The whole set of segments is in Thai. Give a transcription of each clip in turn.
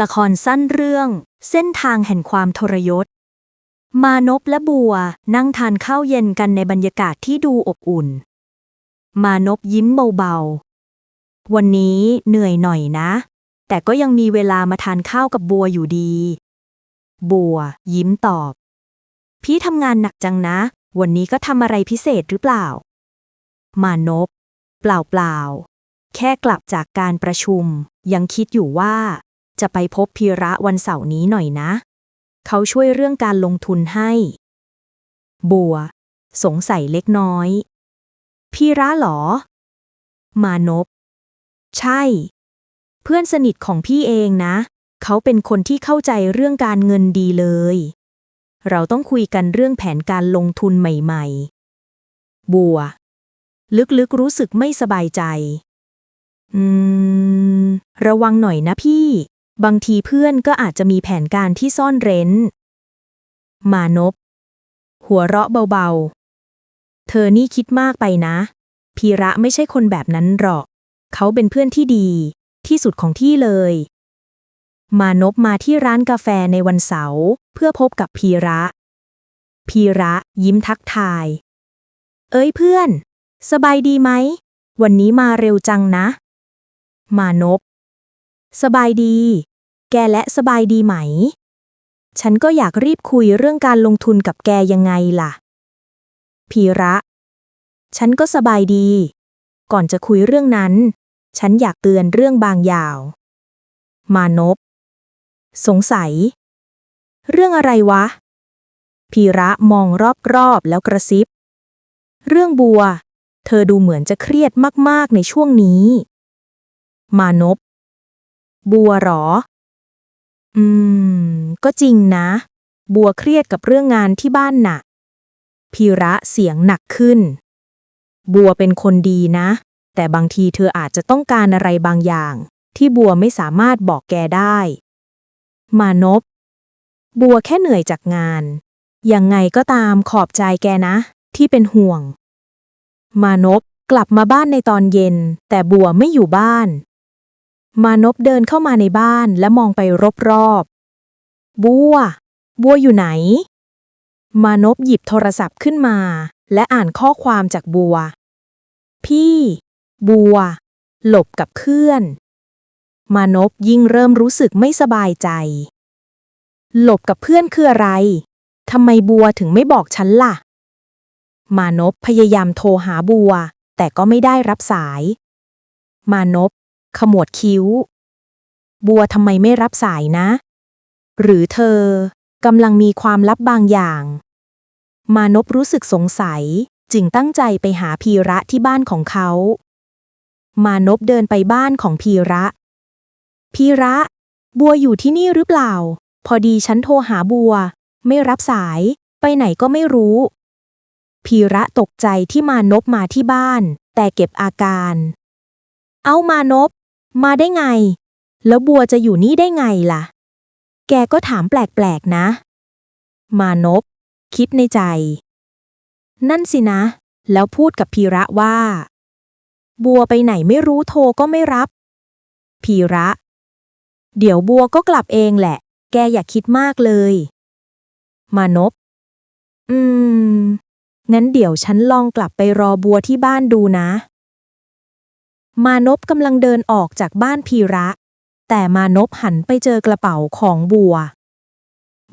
ละครสั้นเรื่อง เส้นทางแห่งความทรยศ มานพและบัวนั่งทานข้าวเย็นกันในบรรยากาศที่ดูอบอุ่น มานพยิ้มเบาๆ วันนี้เหนื่อยหน่อยนะ แต่ก็ยังมีเวลามาทานข้าวกับบัวอยู่ดี บัว ยิ้มตอบ พี่ทำงานหนักจังนะ วันนี้ก็ทำอะไรพิเศษหรือเปล่า มานพ เปล่าๆแค่กลับจากการประชุม ยังคิดอยู่ว่า จะไปพบพีระวันเสาร์นี้หน่อยนะ เขาช่วยเรื่องการลงทุนให้ บัว สงสัยเล็กน้อย พีระหรอ มานพ ใช่ เพื่อนสนิทของพี่เองนะ เขาเป็นคนที่เข้าใจเรื่องการเงินดีเลย เราต้องคุยกันเรื่องแผนการลงทุนใหม่ๆ บัว ลึกๆรู้สึกไม่สบายใจ อืม ระวังหน่อยนะพี่ บางทีเพื่อนก็อาจจะมีแผนการที่ซ่อนเร้น มานพ หัวเราะเบาๆ เธอนี่คิดมากไปนะ พีระไม่ใช่คนแบบนั้นหรอก เขาเป็นเพื่อนที่ดี ที่สุดของที่เลย มานพมาที่ร้านกาแฟในวันเสาร์เพื่อพบกับพีระ พีระยิ้มทักทาย เอ้ยเพื่อน สบายดีไหม วันนี้มาเร็วจังนะ มานพ สบายดี แกและสบายดีไหม ฉันก็อยากรีบคุยเรื่องการลงทุนกับแกยังไงล่ะ พีระ ฉันก็สบายดี ก่อนจะคุยเรื่องนั้น ฉันอยากเตือนเรื่องบางอย่าง มานพ สงสัย เรื่องอะไรวะ พีระมองรอบๆแล้วกระซิบ เรื่องบัว เธอดูเหมือนจะเครียดมากๆในช่วงนี้ มานพ บัวหรอ อืม ก็จริงนะ บัวเครียดกับเรื่องงานที่บ้านหนะพีระเสียงหนักขึ้น บัวเป็นคนดีนะ แต่บางทีเธออาจจะต้องการอะไรบางอย่าง ที่บัวไม่สามารถบอกแกได้ มานพบัวแค่เหนื่อยจากงาน ยังไงก็ตามขอบใจแกนะ ที่เป็นห่วง มานพกลับมาบ้านในตอนเย็น แต่บัวไม่อยู่บ้าน มานพเดินเข้ามาในบ้านและมองไปรอบๆ บัว บัวอยู่ไหน มานพหยิบโทรศัพท์ขึ้นมา และอ่านข้อความจากบัว พี่ บัว หลบกับเพื่อน มานพยิ่งเริ่มรู้สึกไม่สบายใจ หลบกับเพื่อนคืออะไร ทำไมบัวถึงไม่บอกฉันล่ะ มานพพยายามโทรหาบัว แต่ก็ไม่ได้รับสาย มานพ ขมวดคิ้ว บัวทำไมไม่รับสายนะ หรือเธอกำลังมีความลับบางอย่าง มานพรู้สึกสงสัยจึงตั้งใจไปหาพีระที่บ้านของเขา มานพเดินไปบ้านของพีระ พีระ บัวอยู่ที่นี่หรือเปล่า พอดีฉันโทรหาบัว ไม่รับสาย ไปไหนก็ไม่รู้ พีระตกใจที่มานพมาที่บ้าน แต่เก็บอาการ เอามานพ มาได้ไง แล้วบัวจะอยู่นี่ได้ไงล่ะ แกก็ถามแปลกๆนะ มานพคิดในใจ นั่นสินะ แล้วพูดกับพีระว่า บัวไปไหนไม่รู้โทรก็ไม่รับ พีระ เดี๋ยวบัวก็กลับเองแหละ แกอย่าคิดมากเลย มานพอืม งั้นเดี๋ยวฉันลองกลับไปรอบัวที่บ้านดูนะ มานพกำลังเดินออกจากบ้านพีระ แต่มานพหันไปเจอกระเป๋าของบัว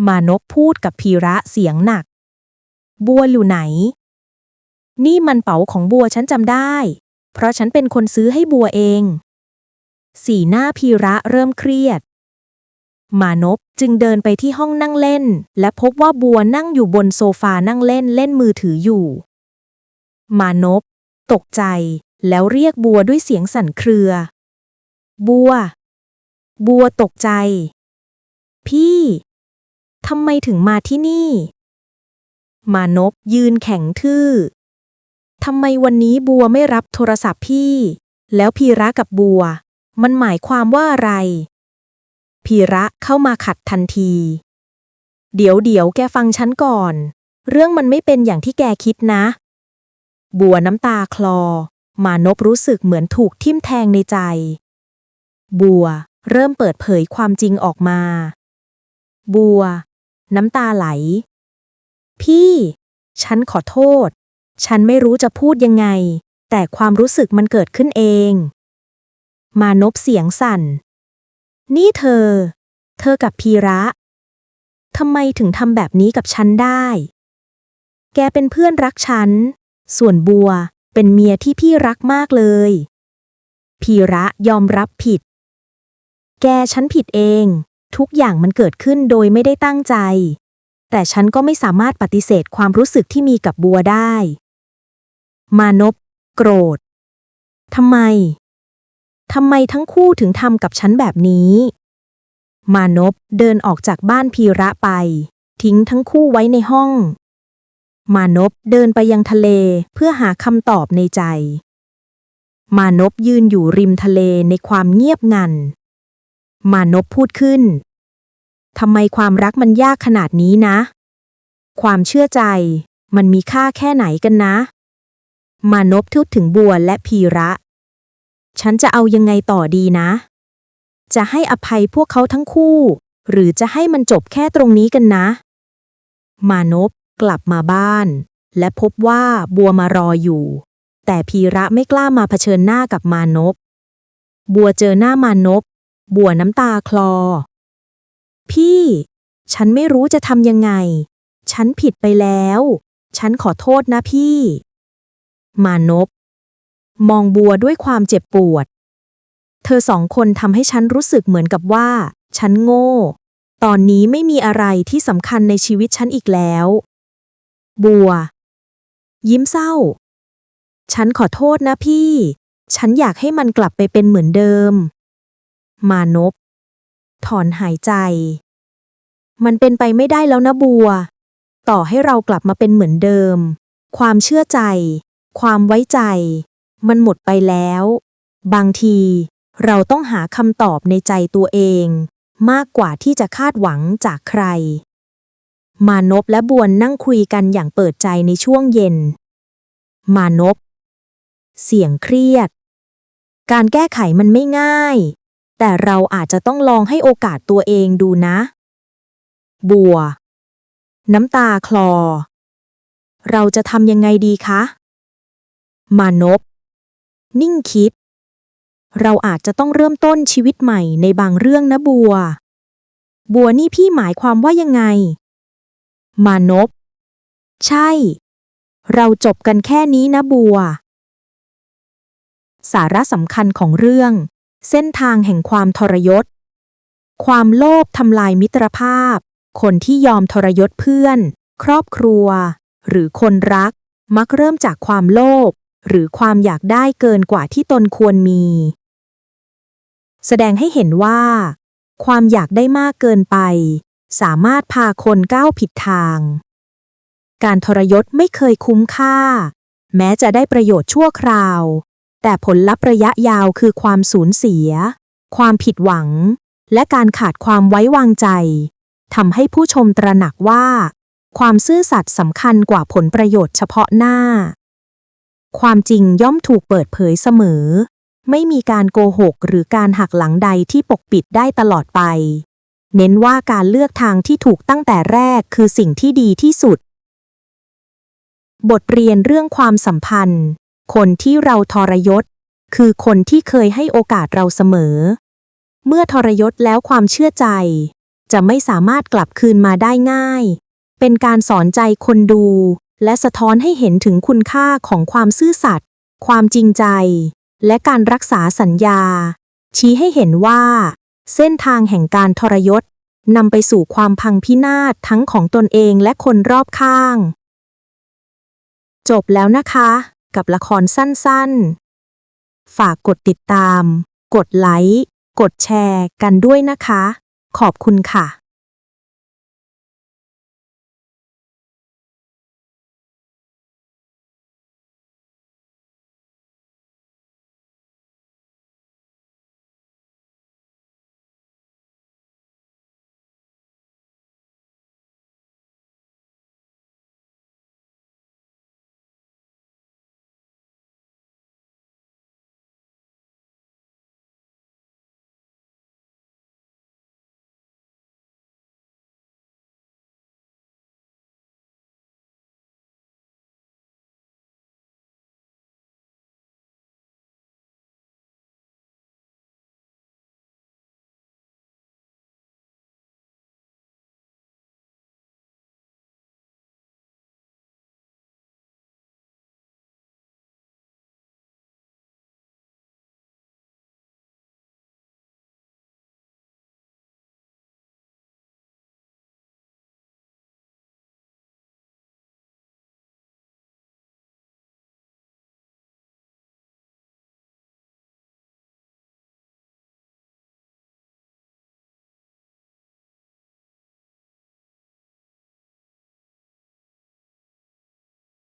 มานพพูดกับพีระเสียงหนัก บัวอยู่ไหน นี่มันเป๋าของบัวฉันจำได้ เพราะฉันเป็นคนซื้อให้บัวเอง สีหน้าพีระเริ่มเครียด มานพจึงเดินไปที่ห้องนั่งเล่น และพบว่าบัวนั่งอยู่บนโซฟานั่งเล่นเล่นมือถืออยู่ มานพตกใจ แล้วเรียกบัวด้วยเสียงสั่นเครือ บัว บัวตกใจ พี่ ทำไมถึงมาที่นี่ มานพยืนแข็งทื่อ ทำไมวันนี้บัวไม่รับโทรศัพท์พี่ แล้วพีระกับบัว มันหมายความว่าอะไร พีระเข้ามาขัดทันที เดี๋ยวเดี๋ยวแกฟังฉันก่อน เรื่องมันไม่เป็นอย่างที่แกคิดนะ บัวน้ำตาคลอ มานพรู้สึกเหมือนถูกทิ่มแทงในใจ บัว เริ่มเปิดเผยความจริงออกมา บัว น้ำตาไหล พี่ ฉันขอโทษ ฉันไม่รู้จะพูดยังไง แต่ความรู้สึกมันเกิดขึ้นเอง มานพเสียงสั่น นี่เธอ เธอกับพีระทำไมถึงทำแบบนี้กับฉันได้ แกเป็นเพื่อนรักฉัน ส่วนบัว เป็นเมียที่พี่รักมากเลย พีระยอมรับผิด แกฉันผิดเอง ทุกอย่างมันเกิดขึ้นโดยไม่ได้ตั้งใจ แต่ฉันก็ไม่สามารถปฏิเสธความรู้สึกที่มีกับบัวได้ มานพโกรธทำไมทำไมทั้งคู่ถึงทำกับฉันแบบนี้ มานพเดินออกจากบ้านพีระไป ทิ้งทั้งคู่ไว้ในห้อง มานพเดินไปยังทะเลเพื่อหาคำตอบในใจ มานพยืนอยู่ริมทะเลในความเงียบงัน มานพพูดขึ้นทำไมความรักมันยากขนาดนี้นะ ความเชื่อใจมันมีค่าแค่ไหนกันนะ มานพทุดถึงบัวและพีระ ฉันจะเอายังไงต่อดีนะ จะให้อภัยพวกเขาทั้งคู่ หรือจะให้มันจบแค่ตรงนี้กันนะ มานพ กลับมาบ้าน และพบว่าบัวมารออยู่ แต่พีระไม่กล้ามาเผชิญหน้ากับมานพ บัวเจอหน้ามานพ บัวน้ำตาคลอ พี่ ฉันไม่รู้จะทำยังไง ฉันผิดไปแล้ว ฉันขอโทษนะพี่ มานพ มองบัวด้วยความเจ็บปวด เธอสองคนทำให้ฉันรู้สึกเหมือนกับว่า ฉันโง่ตอนนี้ไม่มีอะไรที่สำคัญในชีวิตฉันอีกแล้ว บัว ยิ้มเศร้า ฉันขอโทษนะพี่ ฉันอยากให้มันกลับไปเป็นเหมือนเดิม มานพ ถอนหายใจ มันเป็นไปไม่ได้แล้วนะบัว ต่อให้เรากลับมาเป็นเหมือนเดิม ความเชื่อใจ ความไว้ใจ มันหมดไปแล้ว บางที เราต้องหาคำตอบในใจตัวเอง มากกว่าที่จะคาดหวังจากใคร มานพและบวนนั่งคุยกันอย่างเปิดใจในช่วงเย็น มานพ เสียงเครียด การแก้ไขมันไม่ง่าย แต่เราอาจจะต้องลองให้โอกาสตัวเองดูนะ บัว น้ำตาคลอ เราจะทำยังไงดีคะ มานพ นิ่งคิด เราอาจจะต้องเริ่มต้นชีวิตใหม่ในบางเรื่องนะบัว บัวนี่พี่หมายความว่ายังไง มานพใช่ เราจบกันแค่นี้นะบัว สาระสำคัญของเรื่อง เส้นทางแห่งความทรยศ ความโลภทำลายมิตรภาพ คนที่ยอมทรยศเพื่อน ครอบครัว หรือคนรัก มักเริ่มจากความโลภหรือความอยากได้เกินกว่าที่ตนควรมี แสดงให้เห็นว่า ความอยากได้มากเกินไป สามารถพาคนก้าวผิดทาง การทรยศไม่เคยคุ้มค่า แม้จะได้ประโยชน์ชั่วคราว แต่ผลลัพธ์ระยะยาวคือความสูญเสีย ความผิดหวัง และการขาดความไว้วางใจทำให้ผู้ชมตระหนักว่า ความซื่อสัตย์สำคัญกว่าผลประโยชน์เฉพาะหน้า ความจริงย่อมถูกเปิดเผยเสมอ ไม่มีการโกหกหรือการหักหลังใดที่ปกปิดได้ตลอดไป เน้นว่าการเลือกทางที่ถูกตั้งแต่แรกคือสิ่งที่ดีที่สุด บทเรียนเรื่องความสัมพันธ์ คนที่เราทรยศ คือคนที่เคยให้โอกาสเราเสมอ เมื่อทรยศแล้วความเชื่อใจ จะไม่สามารถกลับคืนมาได้ง่าย เป็นการสอนใจคนดู และสะท้อนให้เห็นถึงคุณค่าของความซื่อสัตย์ความจริงใจ และการรักษาสัญญา ชี้ให้เห็นว่า เส้นทางแห่งการทรยศนำไปสู่ความพังพินาศทั้งของตนเองและคนรอบข้าง จบแล้วนะคะ กับละครสั้นๆ ฝากกดติดตาม กดไลค์ กดแชร์กันด้วยนะคะ ขอบคุณค่ะ